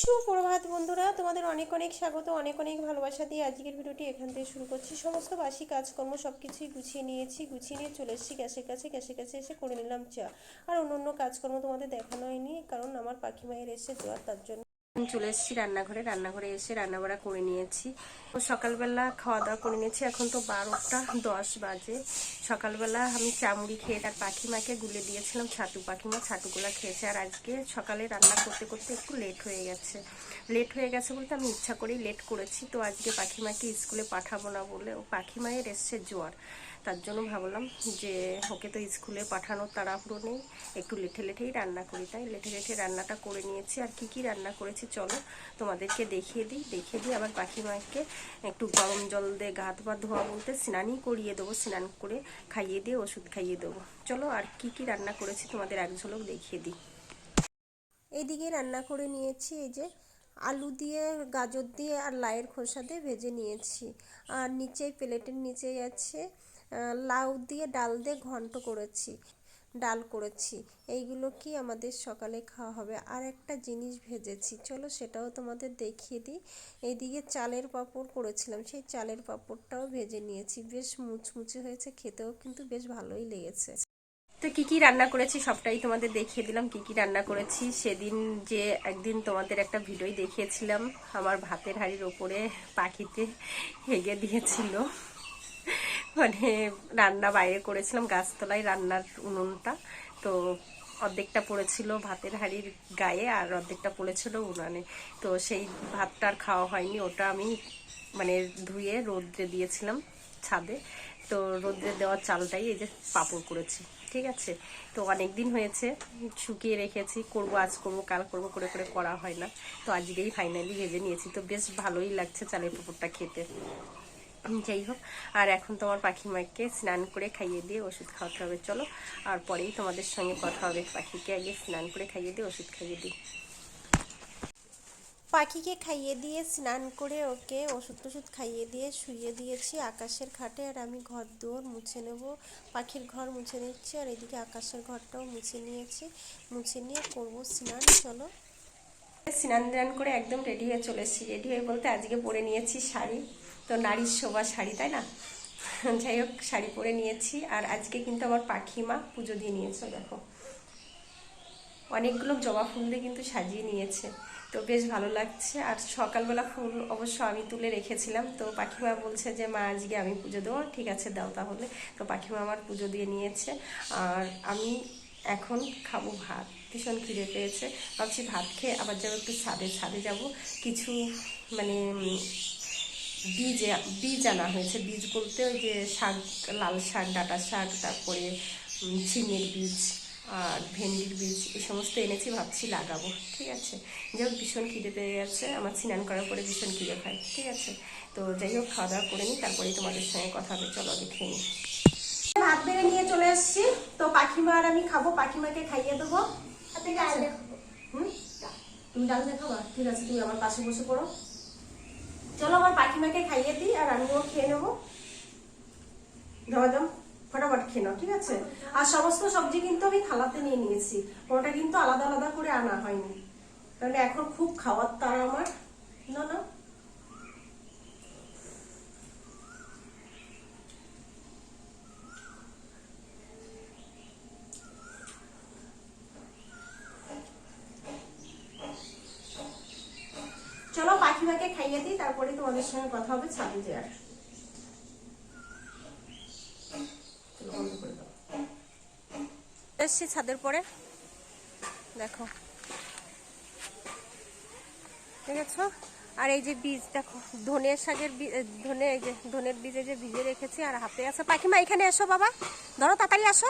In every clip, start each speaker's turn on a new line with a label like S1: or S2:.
S1: সুপ্রভাত বন্ধুরা, তোমাদের অনেক অনেক স্বাগত, অনেক অনেক ভালোবাসা দিয়ে আজকের ভিডিওটি এখান থেকে শুরু করছি। সমস্ত বাসি কাজকর্ম সব কিছুই গুছিয়ে নিয়েছি, গুছিয়ে নিয়ে চলে এসেছি গ্যাসের কাছে গ্যাসের কাছে এসে করে নিলাম চা। আর অন্য অন্য কাজকর্ম তোমাদের দেখানো হয়নি, কারণ আমার পাখি মায়ের এসে যাওয়ার তার জন্য চলে এসেছি রান্নাঘরে। রান্নাঘরে এসে রান্নাবাড়া করে নিয়েছি। সকালবেলা খাওয়া দাওয়া করে নিয়েছি। এখন তো বারোটা দশ বাজে। সকালবেলা আমি চামড়ি খেয়ে তার পাখিমাকে গুলে দিয়েছিলাম, ছাতু পাখিমা ছাতুগুলা খেয়েছে। আর আজকে সকালে রান্না করতে করতে একটু লেট হয়ে গেছে। লেট হয়ে গেছে বলতে আমি ইচ্ছা করেই লেট করেছি। তো আজকে পাখিমাকে স্কুলে পাঠাবো না বলে ও পাখিমায়ের এসছে জ্বর। তার জন্য ভাবলাম যে ওকে তো স্কুলে পাঠানোর তাড়াহুড়ো নেই, একটু লেঠে লেঠেই রান্না করি। তাই লেঠে লেঠে রান্নাটা করে নিয়েছি। আর কি কি রান্না করেছি চলো তোমাদেরকে দেখিয়ে দিই। দেখিয়ে দিই আবার পাখি মাকে একটু গরম জল দিয়ে গা বা ধোয়া বলতে স্নানই করিয়ে দেবো, স্নান করে খাইয়ে দিয়ে ওষুধ খাইয়ে দেবো। চলো আর কি কি রান্না করেছি তোমাদের এক ঝলক দেখিয়ে দিই। এইদিকে রান্না করে নিয়েছি এই যে আলু দিয়ে, গাজর দিয়ে আর লাউয়ের খোসা দিয়ে ভেজে নিয়েছি। আর নিচে প্লেটের নিচেই আছে লাউ দিয়ে ডাল দিয়ে ঘন্ট করেছি, ডাল করেছি। এইগুলো কি আমাদের সকালে খাওয়া হবে? আর একটা জিনিস ভেজেছি, চলো সেটাও তোমাদের দেখিয়ে দিই। এইদিকে চালের পাঁপড় করেছিলাম, সেই চালের পাঁপড়টাও ভেজে নিয়েছি। বেশ মুচমুচে হয়েছে, খেতেও কিন্তু বেশ ভালোই লেগেছে। তো কি কি রান্না করেছি সবটাই তোমাদের দেখিয়ে দিলাম, কি কি রান্না করেছি। সেদিন যে একদিন তোমাদের একটা ভিডিও দেখিয়েছিলাম, আমার ভাতের হাঁড়ির ওপরে পাখিতে হেগে দিয়েছিল। মানে রান্না বাইরে করেছিলাম, গাছতলায় রান্নার উনুনটা। তো অর্ধেকটা পড়েছিল ভাতের হাঁড়ির গায়ে আর অর্ধেকটা পড়েছিল উনানে। তো সেই ভাতটা আর খাওয়া হয়নি, ওটা আমি মানে ধুয়ে রোদ্রে দিয়েছিলাম ছাদে। তো রোদ্রে দেওয়া চালটাই এই যে পাপড় করেছি, ঠিক আছে? তো অনেক দিন হয়েছে, শুকিয়ে রেখেছি, করব আজ করব, কাল করব, করে করে করা হয় না। তো আজকেই ফাইনালি ভেজে নিয়েছি, তো বেশ ভালোই লাগছে চালের পাপড়টা খেতে। যাই হোক, আর এখন তোমার পাখি মাকে স্নান করে খাইয়ে দিয়ে ওষুধ খাওয়াতে হবে। চলো, আর পরেই তোমাদের সঙ্গে কথা হবে। পাখিকে আগে স্নান করে খাইয়ে দিয়ে ওষুধ খাইয়ে দিই। পাখিকে খাইয়ে দিয়ে স্নান করে ওকে ওষুধ টষুধ খাইয়ে দিয়ে শুইয়ে দিয়েছি আকাশের খাটে, আর আমি ঘর দুয়ার মুছে নেব। পাখির ঘর মুছে নিচ্ছি, আর এদিকে আকাশের ঘরটাও মুছে নিয়েছি। মুছে নিয়ে করব স্নান, চলো। স্নান টান করে একদম রেডি হয়ে চলে এসেছি। রেডি হয়ে বলতে আজকে পরে নিয়েছি শাড়ি। তো নারীর শোভা শাড়ি, তাই না? যাই হোক, শাড়ি পরে নিয়েছি। আর আজকে কিন্তু আমার পাখিমা পুজো দিয়ে নিয়েছে, দেখো। অনেকগুলো জবা ফুল দিয়ে কিন্তু সাজিয়ে নিয়েছে। তো বেশ ভালো লাগছে। আর সকালবেলা ফুল অবশ্য আমি তুলে রেখেছিলাম। তো পাখিমা বলছে যে, মা, আজকে আমি পুজো দেবো। ঠিক আছে, দাও তাহলে। তো পাখিমা আমার পুজো দিয়ে নিয়েছে। আর আমি এখন খাব ভাত। ভীষণ খিদে পেয়েছে। ভাবছি ভাত খেয়ে আবার যাব একটু ছাদে। ছাদে যাব। কিছু মানে বীজ বীজ আনা হয়েছে। বীজ বলতে ওই যে শাক, লাল শাক, ডাটা শাক, তারপরে ঝিঙের বীজ, আর ভেন্ডির বীজ, এই সমস্ত এনেছি, ভাবছি লাগাবো। ঠিক আছে? যাই হোক, ভীষণ খিদে পেয়ে গেছে। আমার স্নান করার পরে ভীষণ খিদে খায় ঠিক আছে? তো যাই হোক, খাওয়া দাওয়া করে নিই, তারপরেই তোমাদের সঙ্গে কথা হবে। চলো খেয়ে নিই। ভাত বেড়ে নিয়ে চলে এসেছি। তো পাখিমা আর আমি খাব। পাখিমাকে খাইয়ে দেবো। ঠিক আছে হুম? তুমি ডাল দেখাবা ঠিক আছে তুমি আমার পাশে বসে পড়ো। চলো আমার পাখিমাকে খাইয়ে দিই আর আমিও খেয়ে নেব। জমাজম ফটাফট খেয়ে নাও ঠিক আছে? আর সমস্ত সবজি কিন্তু আমি থালাতে নিয়ে নিয়েছি। ওটা কিন্তু আলাদা আলাদা করে আনা হয়নি। কারণ এখন খুব খাওয়ার তারা আমার। না না চলো পাখিমাকে খাইয়ে দিই তারপরে তোমাদের সঙ্গে কথা হবে, ছাদে যে আর। এসছি ছাদের পরে। দেখো। দেখেছ? আর এই যে বীজ, দেখো ধনের শাকের ধনে, এই যে ধনের বীজে যে ভিজে রেখেছি আর হাতে আছে। পাখিমা, এখানে এসো বাবা। ধরো, তাড়াতাড়ি আসো।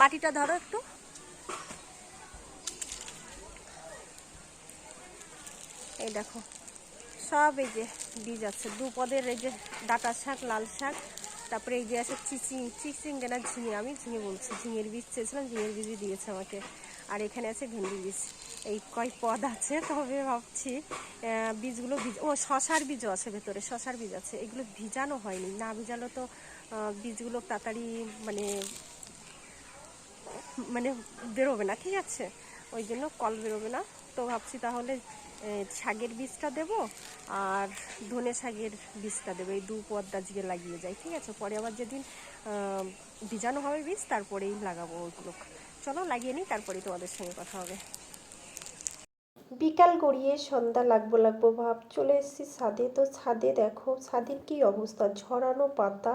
S1: বাটিটা ধরো একটু। এই দেখো। সব এই যে বীজ আছে, দু পদের এই যে ডাটা শাক, লাল শাক, তারপরে এই যে আছে চিচিং চিচিং না ঝিঙে, আমি ঝিঙে বলছি, ঝিঙের বীজ চেয়েছিলাম, ঝিঙের বীজই দিয়েছে আমাকে। আর এখানে আছে ভেন্ডি বীজ, এই কয় পদ আছে, তবে ভাবছি বীজগুলো বীজ ও শশার বীজও আছে ভেতরে, শশার বীজ আছে, এগুলো ভিজানো হয়নি, না ভিজালো তো বীজগুলো তাড়াতাড়ি মানে মানে বেরোবে না, ঠিক আছে? ওই জন্য কল বেরোবে না, তো ভাবছি তাহলে
S2: শাকের বীজটা দেব আর ধনে শাকের বীজটা দেবো। এই দু পদ আজকে লাগিয়ে যাই, ঠিক আছে? পরে আবার যেদিন বীজাণু হবে বীজ, তারপরেই লাগাবো ওইগুলো চলো, লাগিয়ে নিই, তারপরেই তোমাদের সঙ্গে কথা হবে।
S1: বিকাল গড়িয়ে সন্ধ্যা লাগবো লাগবো ভাব, চলে এসেছি ছাদে। তো ছাদে দেখো, ছাদের কি অবস্থা? ঝরানো পাতা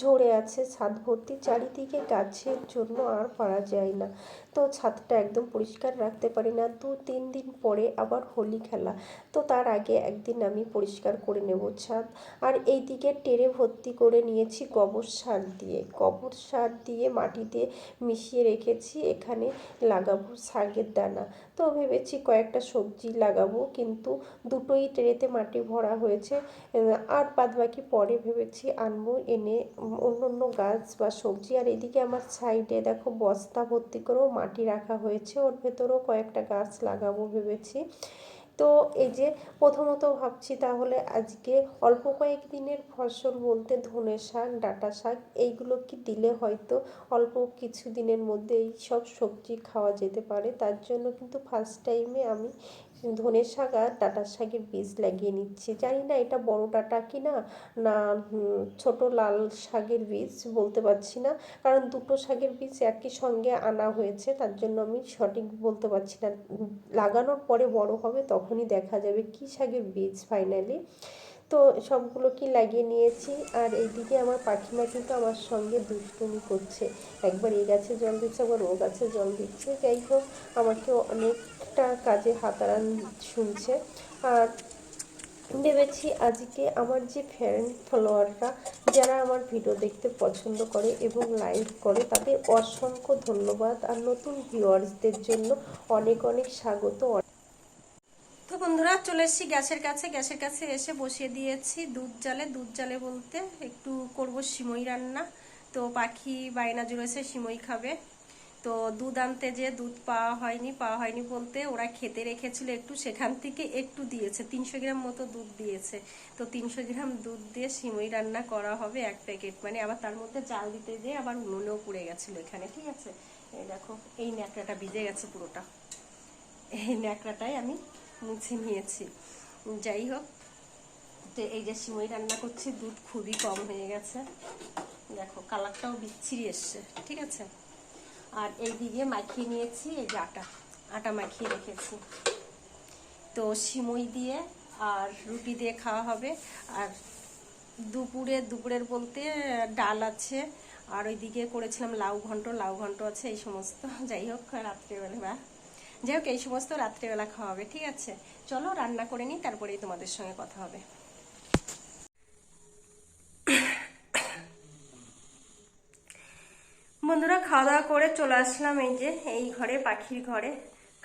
S1: ঝরে আছে, ছাদ ভর্তি চারিদিকে গাছের জন্য আর পারা যায় না। তো ছাদটা একদম পরিষ্কার রাখতে পারি না। দু তিন দিন পরে আবার হোলি খেলা। তো তার আগে একদিন আমি পরিষ্কার করে নেব ছাদ। আর এইদিকে টেরে ভর্তি করে নিয়েছি গোবর সার দিয়ে। গোবর সার দিয়ে মাটিতে মিশিয়ে রেখেছি। এখানে লাগাবো শাকের দানা। তো ভেবেছি কয়েকটা সবজি লাগাবো, কিন্তু দুটোই ট্রেতে মাটি ভরা হয়েছে। আর বাদ বাকি পরে ভেবেছি আনব, এনে অন্য অন্য গাছ বা সবজি। আর এদিকে আমার সাইডে দেখো বস্তা ভর্তি করেও মাটি রাখা হয়েছে, ওর ভেতরেও কয়েকটা গাছ লাগাবো ভেবেছি। তো এই যে প্রথমত ভাবছি তাহলে আজকে অল্প কয়েক দিনের ফসল বলতে ধনে শাক, ডাটা শাক, এইগুলো কি দিলে হয়তো অল্প কিছু দিনের মধ্যে এই সব সবজি খাওয়া যেতে পারে? তার জন্য কিন্তু ফার্স্ট টাইমে আমি ধনে শাক আর ডাঁটার শাকের বীজ লাগিয়ে নিচ্ছি। জানি না এটা বড় ডাঁটা কি না না ছোট লাল শাকের বীজ বলতে পারছি না। কারণ দুটো শাকের বীজ একই সঙ্গে আনা হয়েছে, তার জন্য আমি সঠিক বলতে পারছি না। লাগানোর পরে বড় হবে, তখনই দেখা যাবে কি শাকের বীজ ফাইনালি তো সবগুলো কি লাগিয়ে নিয়েছি? আর এইদিকে আমার পাখিমা কিন্তু আমার সঙ্গে দুষ্টুমি করছে। একবার এই গাছে জল দিচ্ছে, আবার ও গাছে জল দিচ্ছে। যাই হোক, আমাকে অনেকটা কাজে হাতারান শুনছে। আর ভেবেছি আজকে আমার যে ফ্যান ফলোয়াররা যারা আমার ভিডিও দেখতে পছন্দ করে এবং লাইক করে, তাদের অসংখ্য ধন্যবাদ। আর নতুন ভিউয়ার্সদের জন্য অনেক অনেক স্বাগত। বন্ধুরা, চলে এসেছি গ্যাসের কাছে। গ্যাসের কাছে এসে বসিয়ে দিয়েছি দুধ জালে। দুধ জালে বলতে একটু করব সিমই রান্না। তো পাখি বায়না জুড়েছে সিমই খাবে। তো দুধ আনতে যে দুধ পাওয়া হয়নি পাওয়া হয়নি বলতে ওরা খেতে রেখেছিল একটু, সেখান থেকে একটু দিয়েছে। তিনশো গ্রাম মতো দুধ দিয়েছে। তো তিনশো গ্রাম দুধ দিয়ে সিমই রান্না করা হবে এক প্যাকেট। মানে আবার তার মধ্যে চাল দিতে যেয়ে আবার উনুনেও পুড়ে গেছিল এখানে, ঠিক আছে? এই দেখো, এই ন্যাকড়াটা ভিজে গেছে পুরোটা। এই ন্যাকড়াটাই আমি মুছে নিয়েছি। যাই হোক, তো এই যে সিমই রান্না করছি, দুধ খুবই কম হয়ে গেছে। দেখো, কালারটাও বিচ্ছিরি এসছে, ঠিক আছে? আর এই দিকে মাখিয়ে নিয়েছি এই যে আটা আটা মাখিয়ে রেখেছি। তো সিমই দিয়ে আর রুটি দিয়ে খাওয়া হবে। আর দুপুরে, দুপুরের বলতে ডাল আছে, আর ওইদিকে করেছিলাম লাউ ঘন্ট লাউ ঘন্ট আছে, এই সমস্ত। যাই হোক, রাত্রেবেলা, বা। যাই হোক, এই সমস্ত রাত্রেবেলা খাওয়া হবে, ঠিক আছে? চলো, রান্না করে নিই, তারপরেই তোমাদের সঙ্গে কথা হবে। বন্ধুরা খাওয়া দাওয়া করে চলে আসলাম এই যে, এই ঘরে, পাখির ঘরে।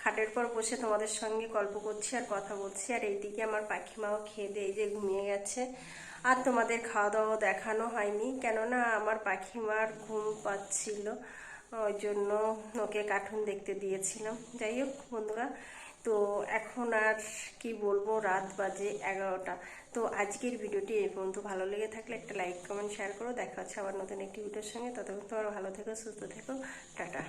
S1: খাটের পর বসে তোমাদের সঙ্গে গল্প করছি আর কথা বলছি, আর এইদিকে আমার পাখিমাও খেয়ে দিয়ে এই যে ঘুমিয়ে গেছে। আর তোমাদের খাওয়া দাওয়া দেখানো হয়নি, কেননা আমার পাখিমার ঘুম পাচ্ছিল। ওই জন্য ওকে কার্টুন দেখতে দিয়েছিলাম। যাই হোক বন্ধুরা, তো এখন আর কি বলব, রাত বাজে এগারোটা। তো আজকের ভিডিওটি এই পর্যন্ত। ভালো লেগে থাকলে একটা লাইক, কমেন্ট শেয়ার করো। দেখা হচ্ছে আবার নতুন একটি ভিডিওর সঙ্গে। ততক্ষণ তোমার ভালো থেকো, সুস্থ থেকো। টাটা।